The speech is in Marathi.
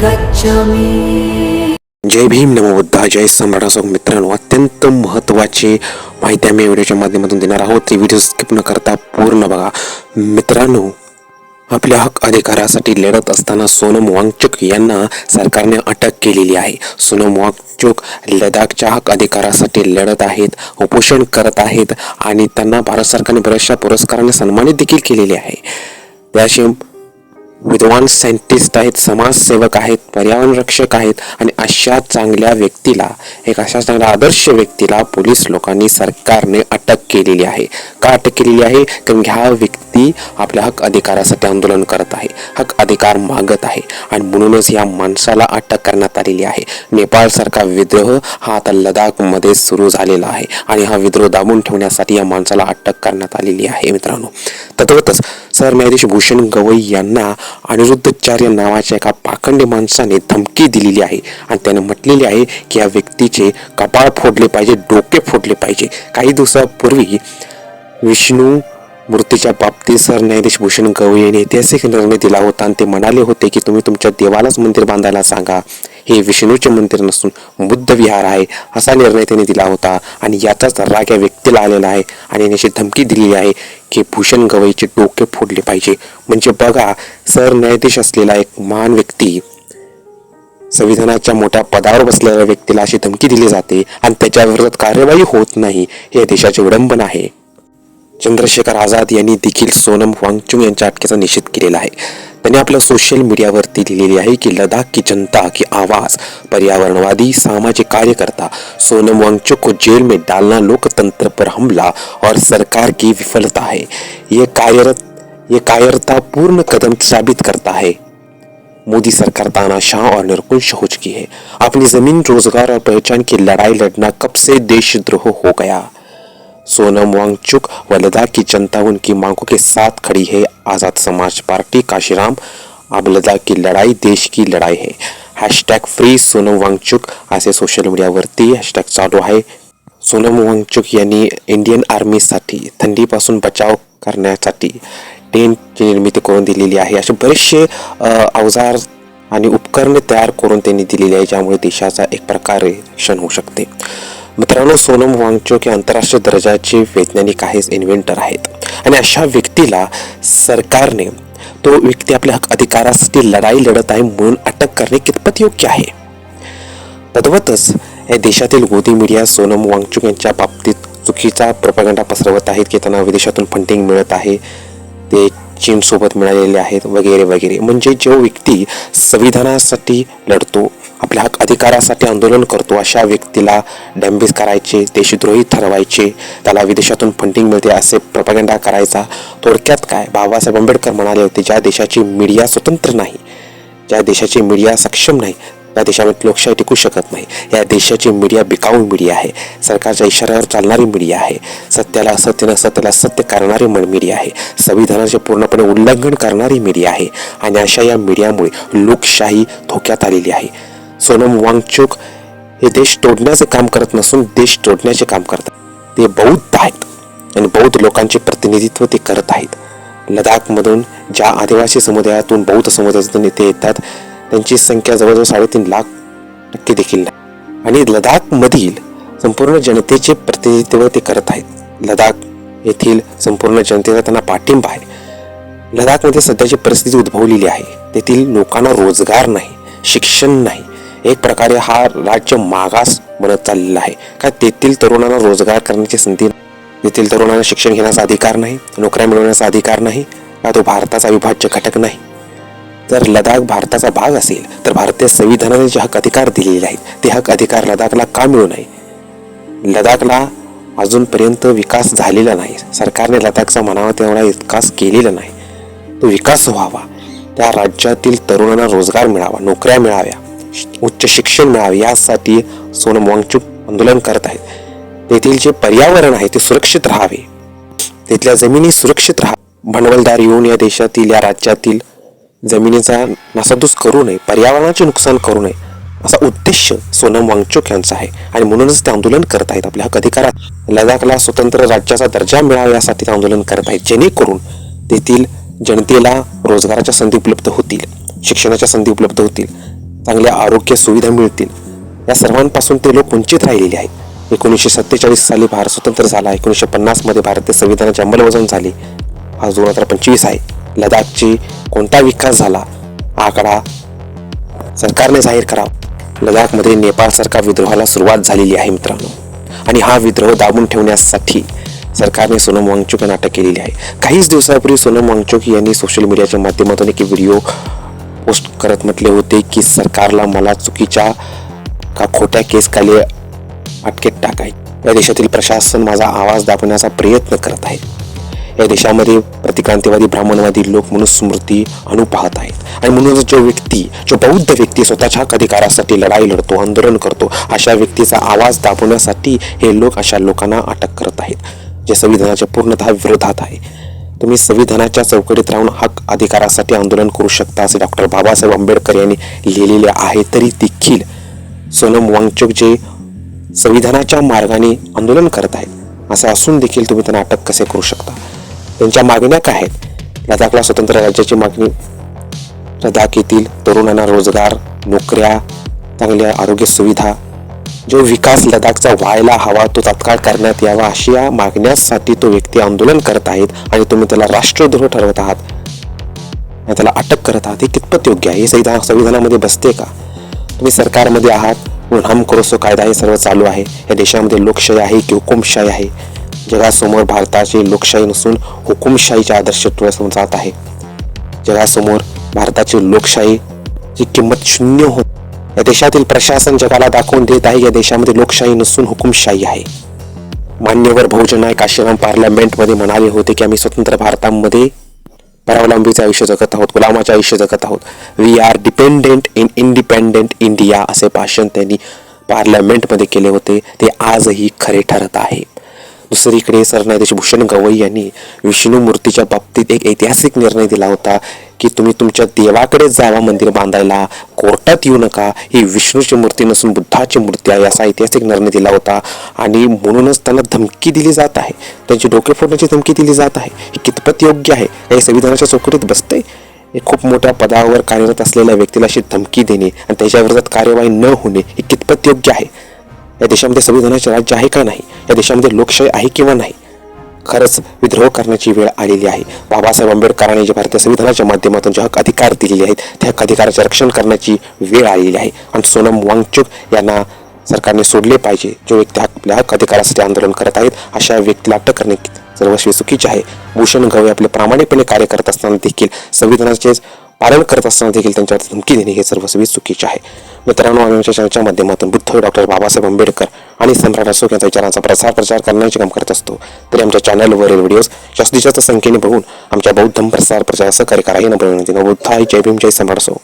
गच्छामि। जय भीम नमो बुद्धा जय सम्राट असो मित्रांनो अत्यंत महत्त्वाची माहिती आम्ही व्हिडिओच्या माध्यमातून देणार आहोत. ती व्हिडिओ स्किप न करता पूर्ण बघा. मित्रांनो आपल्या हक अधिकारासाठी लढत असताना सोनम वांगचुक यांना सरकारने अटक केलेली आहे. सोनम वांगचुक लडाखच्या हक अधिकारासाठी लढत आहेत उपोषण करत आहेत आणि त्यांना भारत सरकारने बऱ्याचशा पुरस्काराने सन्मानित देखील केलेले आहे. त्याशिवाय विद्वान सायंटिस्ट आहेत समाजसेवक आहेत पर्यावरण रक्षक आहेत आणि अशा चांगल्या व्यक्तीला एक अशा चांगल्या आदर्श व्यक्तीला पोलीस लोकांनी सरकारने अटक केलेली आहे. का अटक केलेली आहे? कारण ह्या व्यक्ती आपल्या हक अधिकारासाठी आंदोलन करत आहे. हक अधिकार मागत आहे आणि म्हणूनच या माणसाला अटक करण्यात आलेली आहे. नेपाळ सारखा विद्रोह हा आता लडाखमध्ये सुरू झालेला आहे आणि हा विद्रोह दाबून ठेवण्यासाठी या माणसाला अटक करण्यात आलेली आहे मित्रांनो. तद्वतच सरन्यायाधीश भूषण गवई यांना अनिरुद्धचार्य नावाच्या एका पाखंडी माणसाने धमकी दिलेली आहे आणि त्याने म्हटलेले आहे की या व्यक्तीचे कपाळ फोडले पाहिजे डोके फोडले पाहिजे. काही दिवसापूर्वी विष्णू मूर्तीच्या बाबतीत सरन्यायाधीश भूषण गवई यांनी ऐतिहासिक निर्णय दिला होता आणि ते म्हणाले होते की तुम्ही तुमच्या देवालाच मंदिर बांधायला सांगा. हे विष्णूचे मंदिर नसून बुद्ध विहार आहे असा निर्णय त्यांनी दिला होता आणि याचाच राग या व्यक्तीला आलेला आहे आणि याची धमकी दिलेली आहे की भूषण गवईचे डोके फोडले पाहिजे. म्हणजे बघा सरन्यायाधीश असलेला एक महान व्यक्ती संविधानाच्या मोठ्या पदावर बसलेल्या व्यक्तीला अशी धमकी दिली जाते आणि त्याच्या विरोधात कार्यवाही होत नाही. हे देशाचे विडंबन आहे. चंद्रशेखर आझाद यांनी देखील सोनम वांगचुंग यांच्या अटकेचा निषेध केलेला आहे. त्यांनी आपल्या सोशल मीडियावरती लिहिलेली आहे की, लडाख की जनता की आवाज़, पर्यावरणवादी, सामाजिक कार्यकर्ता, सोनम वांगचुक को जेल में डालना लोकतंत्र पर हमला और सरकार की विफलता है। ये कार्यरत, ये कायरता पूर्ण कदम साबित करता है। मोदी सरकार तानाशाह और निरकुश हो चुकी है। अपनी ज़मीन रोज़गार और पहचान की लड़ाई लड़ना कब से देशद्रोह हो गया? सोनम वांगचुक व लद्दाख की जनता उनकी मांगों के साथ खड़ी है आज़ाद समाज पार्टी काशीराम। अब लद्दाख की लढाई देश की लढाई है। हॅशटॅग फ्री सोनम वांगचुक असे सोशल मीडियावरती हॅशटॅग चालू आहे। सोनम वांगचुक यांनी इंडियन आर्मीसाठी थंडीपासून बचाव करण्यासाठी टेंटची निर्मिती करून दिलेली आहे. असे बरेचसे अवजार आणि उपकरणे तयार करून त्यांनी दिलेली आहे ज्यामुळे देशाचा एक प्रकारे रक्षण होऊ शकते. मित्रांनो सोनम वांगचोक हे आंतरराष्ट्रीय दर्जाचे वैज्ञानिक आहेच इन्व्हेंटर आहेत. आणि अशा व्यक्तीला सरकारने तो व्यक्ती आपल्या हक अधिकारासाठी लढाई लढत आहे म्हणून अटक करणे कितपत योग्य आहे? तद्वतच या देशातील गोदी मीडिया सोनम वांगचुक यांच्या बाबतीत चुकीचा प्रपगंडा पसरवत आहेत की त्यांना विदेशातून फंडिंग मिळत आहे ते चीनसोबत मिळालेले आहेत वगैरे वगैरे. म्हणजे जो व्यक्ती संविधानासाठी लढतो आपल्या हक अधिकारासाठी आंदोलन करतो अशा व्यक्तीला डंबीज करायचे देशद्रोही ठरवायचे त्याला विदेशातून फंडिंग मिळते असे प्रपगंडा करायचा. थोडक्यात काय? बाबासाहेब आंबेडकर म्हणाले होते ज्या देशाची मीडिया स्वतंत्र नाही ज्या देशाची मीडिया सक्षम नाही त्या देशामध्ये लोकशाही टिकू शकत नाही. या देशाची मीडिया बिकाऊ मीडिया आहे. सरकारच्या इशाऱ्यावर चालणारी मीडिया आहे. सत्याला असत्य नसत्याला सत्य करणारी मन मीडिया आहे. संविधानाचे पूर्णपणे उल्लंघन करणारी मीडिया आहे. आणि अशा या मीडियामुळे लोकशाही धोक्यात आलेली आहे. सोनम वांगचुक हे देश तोडण्याचं काम करत नसून देश तोडण्याचे काम करतात. ते बौद्ध आहेत आणि बौद्ध लोकांचे प्रतिनिधित्व ते करत आहेत. लडाखमधून ज्या आदिवासी समुदायातून बौद्ध समुदायाचे नेते येतात त्यांची संख्या जवळजवळ साडेतीन लाख टक्के देखील नाही. आणि लडाखमधील संपूर्ण जनतेचे प्रतिनिधित्व ते करत आहेत. लडाख येथील संपूर्ण जनतेचा त्यांना पाठिंबा आहे. लडाखमध्ये सध्याची परिस्थिती उद्भवलेली आहे. तेथील लोकांना रोजगार नाही शिक्षण नाही एक प्रकारे हा राज्य मागास बनत चाललेला आहे. का तेथील तरुणांना रोजगार करण्याची संधी तेथील तरुणांना शिक्षण घेण्याचा अधिकार नाही नोकऱ्या मिळवण्याचा अधिकार नाही का तो भारताचा अविभाज्य घटक नाही? जर लडाख भारताचा भाग असेल तर भारतीय संविधानाने जे हक अधिकार दिलेले आहेत ते हक अधिकार लडाखला का मिळू नये? लडाखला अजूनपर्यंत विकास झालेला नाही. सरकारने लडाखचा म्हणावा तेवढा विकास केलेला नाही. तो विकास व्हावा. त्या राज्यातील तरुणांना रोजगार मिळावा नोकऱ्या मिळाव्या. उच्च शिक्षण मिळावे यासाठी सोनम वांगचूक आंदोलन करत आहेत. तेथील जे पर्यावरण आहे ते सुरक्षित राहावे. तिथल्या जमिनी सुरक्षित राहा. भांडवलदार येऊन या देशातील या राज्यातील जमिनीचा नासाधूस करू नये पर्यावरणाचे नुकसान करू नये असा उद्देश सोनम वांगचुक यांचा आहे. आणि म्हणूनच ते आंदोलन करत आहेत. आपल्या हक अधिकारात लडाखला स्वतंत्र राज्याचा दर्जा मिळावा यासाठी ते आंदोलन करत आहेत. जेणेकरून तेथील जनतेला रोजगाराच्या संधी उपलब्ध होतील शिक्षणाच्या संधी उपलब्ध होतील. चांगल्या आरोग्य सुविधा मिळतील. या सर्वांपासून ते लोक वंचित राहिलेले आहेत. एकोणीसशे सत्तेचाळीस साली भारत स्वतंत्र झाला. एकोणीसशे पन्नासमध्ये भारतीय संविधानाची अंमलबजावणी झाली. आज दोन हजार पंचवीस आहे. लडाखची कोणता विकास झाला? आकडा सरकारने जाहीर करावा लडाखमध्ये सरकार विद्रोहाला सुरुवात झालेली आहे मित्रांनो. आणि हा विद्रोह दाबून ठेवण्यासाठी सरकारने सोनम वांगचुक यांना अटक केलेली आहे. काहीच दिवसापूर्वी सोनम वांगचुक यांनी सोशल मीडियाच्या माध्यमातून एक व्हिडिओ पोस्ट करत म्हटले होते की सरकारला मला चुकीच्या का खोट्या केसखाली अटकेत टाकाय. या देशातील प्रशासन माझा आवाज दाबण्याचा प्रयत्न करत आहे. या देशामध्ये प्रतिक्रांतीवादी ब्राह्मणवादी लोक मनुस्मृती अणू पाहत आहेत. आणि म्हणूनच जो व्यक्ती जो बौद्ध व्यक्ती स्वतःच्या अधिकारासाठी लढाई लढतो आंदोलन करतो अशा व्यक्तीचा आवाज दाबवण्यासाठी हे लोक अशा लोकांना अटक करत आहेत जे संविधानाच्या पूर्णतः विरोधात आहे. तुम्ही संविधानाच्या चौकटीत राहून हक अधिकारासाठी आंदोलन करू शकता असे डॉक्टर बाबासाहेब आंबेडकर यांनी लिहिलेले आहे. तरी देखील सोनम वांगचुक जे संविधानाच्या मार्गाने आंदोलन करत आहेत असं असून देखील तुम्ही त्यांना अटक कसे करू शकता? त्यांच्या मागण्या काय आहेत? लडाखला स्वतंत्र राज्याची मागणी लडाख येथील तरुणांना रोजगार नोकऱ्या चांगल्या आरोग्य सुविधा जो विकास लडाखचा व्हायला हवा तो तात्काळ करण्यात यावा अशी या मागण्यासाठी तो व्यक्ती आंदोलन करत आहेत आणि तुम्ही त्याला राष्ट्रद्रोह ठरवत आहात. आणि त्याला अटक करत आहात. हे कितपत योग्य आहे? हे संविधान संविधानामध्ये बसते का? तुम्ही सरकारमध्ये आहात म्हणून हम करोसो कायदा हे सर्व चालू आहे. या देशामध्ये लोकशाही आहे की हुकुमशाही आहे? जगासमोर भारताची लोकशाही नसून हुकुमशाहीच्या आदर्श डोळ्यासमोर जात आहे. जगासमोर भारताची लोकशाही ची किंमत शून्य होत या देशातील प्रशासन जगाला दाखवून देत आहे. या देशामध्ये लोकशाही नसून हुकुमशाही आहे. मान्यवर बहुजनायक आश्रम पार्लमेंटमध्ये म्हणाले होते की आम्ही स्वतंत्र भारतामध्ये परावलंबीचं आयुष्य जगत आहोत गुलामाचे आयुष्य जगत आहोत. We are dependent in independent India असे भाषण त्यांनी पार्लमेंटमध्ये केले होते. ते आजही खरे ठरत आहे. दुसरीकडे सरन्यायाधीश भूषण गवई यांनी विष्णू मूर्तीच्या बाबतीत एक ऐतिहासिक निर्णय दिला होता. की तुम्ही तुमच्या देवाकडे जावा मंदिर बांधायला. कोर्टात येऊ नका. ही विष्णूची मूर्ती नसून बुद्धाची मूर्ती आहे असा ऐतिहासिक निर्णय दिला होता. आणि म्हणूनच त्यांना धमकी दिली जात आहे. त्यांची डोके फोडण्याची धमकी दिली जात आहे. हे कितपत योग्य आहे? काही संविधानाच्या चौकटीत बसते? हे खूप मोठ्या पदावर कार्यरत असलेल्या व्यक्तीला अशी धमकी देणे आणि त्याच्याविरोधात कार्यवाही न होणे हे कितपत योग्य आहे? या देशामध्ये संविधानाचे राज्य आहे का नाही? या देशामध्ये लोकशाही आहे किंवा नाही? खरंच विद्रोह करण्याची वेळ आलेली आहे. बाबासाहेब आंबेडकरांनी जे भारतीय संविधानाच्या माध्यमातून जे हक अधिकार दिलेले आहेत त्या हक अधिकाराचे रक्षण करण्याची वेळ आलेली आहे. आणि सोनम वांगचुक यांना सरकारने सोडले पाहिजे. जो व्यक्ती आपल्या हक अधिकारासाठी आंदोलन करत आहेत अशा व्यक्तीला अटक करणे सर्वस्वी चुकीचे आहे. भूषण गवई आपले प्रामाणिकपणे कार्य करत असताना देखील संविधानाचे पालन करत असताना देखील त्यांच्यावर धमकी देणे हे सर्वस्वी चुकीचे आहे. मित्रांनो आम्ही आमच्या माध्यमातून बुद्ध डॉक्टर बाबासाहेब आंबेडकर आणि सम्राट अशोक यांच्या विचारांचा प्रसार प्रचार करण्याचे काम करत असतो. तरी आमच्या चॅनलवरील व्हिडिओज जास्तीत जास्त संख्येने बघून आमच्या बौद्ध प्रसार प्रचार सहकार्य करा. ही नम्र विनंती. बुद्ध जय भीम. जय सम्राट असो